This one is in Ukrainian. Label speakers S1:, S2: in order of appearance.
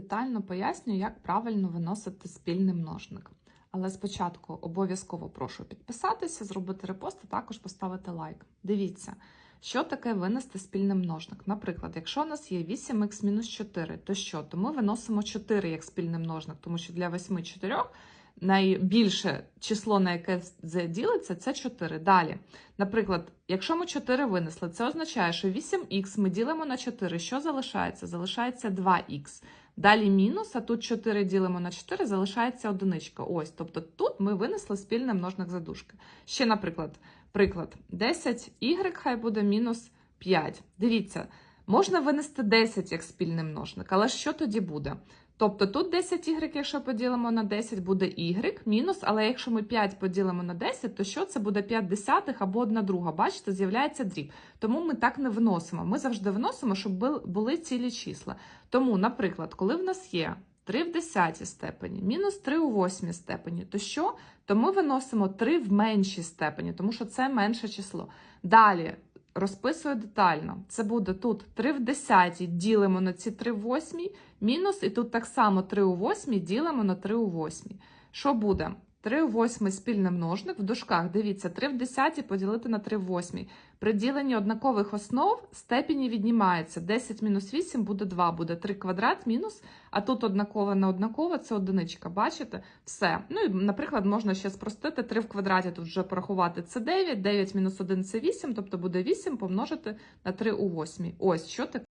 S1: детально пояснюю, як правильно виносити спільний множник. Але спочатку обов'язково прошу підписатися, зробити репост, а також поставити лайк. Дивіться, що таке винести спільний множник. Наприклад, якщо у нас є 8х мінус 4, то що? То ми виносимо 4 як спільний множник, тому що для 8 4 найбільше число, на яке це ділиться, це 4. Далі, наприклад, якщо ми 4 винесли, це означає, що 8х ми ділимо на 4. Що залишається? Залишається 2х. Далі мінус, а тут 4 ділимо на 4, залишається одиничка. Ось, тобто тут ми винесли спільний множник задушки. Ще, наприклад, приклад 10y хай буде мінус 5. Дивіться, можна винести 10 як спільний множник, але що тоді буде? Тобто тут 10y, якщо поділимо на 10, буде y мінус, але якщо ми 5 поділимо на 10, то що це буде 5 десятих або 1 друга. Бачите, з'являється дріб. Тому ми так не вносимо. Ми завжди вносимо, щоб були цілі числа. Тому, наприклад, коли в нас є 3 в 10 степені, мінус 3 у 8 степені, то що? То ми виносимо 3 в меншій степені, тому що це менше число. Далі розписую детально. Це буде тут 3 в 10 ділимо на ці 3 в 8, мінус, і тут так само 3 у 8 ділимо на 3 у 8. Що буде? 3 у 8 спільний множник в дужках. Дивіться, 3 в 10 поділити на 3 в 8. При діленні однакових основ степені віднімаються. 10 мінус 8 буде 2, буде 3 квадрат мінус, а тут однакове на однакове, це одиничка. Бачите? Все. Ну і, наприклад, можна ще спростити 3 в квадраті, тут вже порахувати це 9, 9 мінус 1 це 8, тобто буде 8 помножити на 3 у 8. Ось що таке.